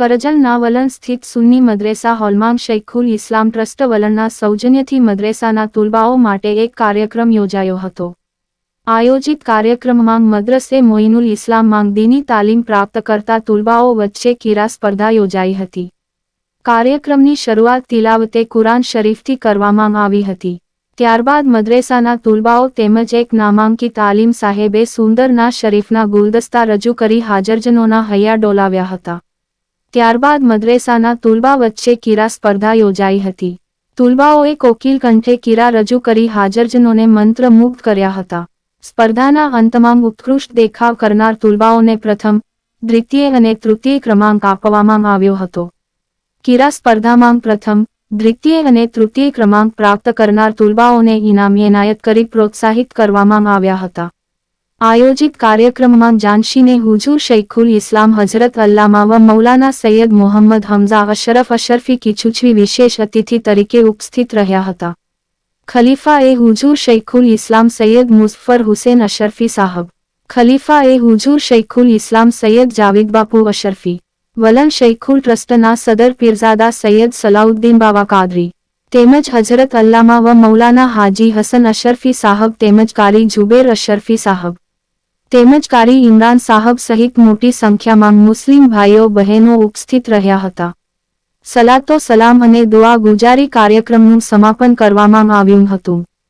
કરજલના વલણ સ્થિત સુન્ની મદ્રેસા હોલમાં શૈખુલ ઇસ્લામ ટ્રસ્ટ વલણના સૌજન્યથી મદ્રેસાના તુલબાઓ માટે એક કાર્યક્રમ યોજાયો હતો. આયોજિત કાર્યક્રમમાં મદ્રસે મોઇનુલ ઇસ્લામ માંગદીની તાલીમ પ્રાપ્ત કરતા તુલબાઓ વચ્ચે કીરા સ્પર્ધા યોજાઈ હતી. કાર્યક્રમની શરૂઆત તિલાવતે કુરાન શરીફથી કરવામાં આવી હતી. ત્યારબાદ મદ્રેસાના તુલબાઓ તેમજ એક નામાંકિત તાલીમ સાહેબે સુંદરના શરીફના ગુલદસ્તા રજૂ કરી હાજરજનોના હૈયા ડોલાવ્યા હતા. ત્યારબાદ મદ્રેસાના તુલબા વચ્ચે કીરા સ્પર્ધા યોજાઈ હતી. તુલબાઓએ કોકિલ કંઠે કીરા રજૂ કરી હાજરજનોને મંત્રમુગ્ધ કર્યા હતા. સ્પર્ધાના અંતમાં ઉત્કૃષ્ટ દેખાવ કરનાર તુલબાઓને પ્રથમ, દ્વિતીય અને તૃતીય ક્રમાંક આપવામાં આવ્યો હતો. કીરા સ્પર્ધામાં પ્રથમ, દ્વિતીય અને તૃતીય ક્રમાંક પ્રાપ્ત કરનાર તુલબાઓને ઇનામ એનાયત કરી પ્રોત્સાહિત કરવામાં આવ્યા હતા. આયોજિત કાર્યક્રમમાં જાનશીને હુજુર શૈખુલ ઇસ્લામ હઝરત અલ્લામા વ મૌલાના સૈયદ મોહમ્મદ હમઝા અશરફ અશરફી કિચુચવી વિશેષ અતિથિ તરીકે ઉપસ્થિત રહ્યા હતા. ખલીફા એ હુજુર શૈખુલ ઇસ્લામ સૈયદ મુઝફર હુસેન અશરફી સાહબ ખલીફા એ હુજુર શૈખુલ ઇસ્લામ સૈયદ જાવિદ બાપુ અશરફી, વલણ શૈખુલ ટ્રસ્ટના સદર પીરઝાદા સૈયદ સલાઉદ્દીન બાવા કાદરી, તેમજ હઝરત અલ્લામા વ મૌલાના હાજી હસન અશરફી સાહબ તેમજ કારી જુબેર અશરફી સાહબ. તેમજ કારી ઇમરાન સાહબ સહિત મોટી સંખ્યામાં મુસ્લિમ ભાઈઓ બહેનો ઉપસ્થિત રહ્યા હતા. સલાતો સલામ અને દુઆ ગુજારી કાર્યક્રમનું સમાપન કરવામાં આવ્યું હતું.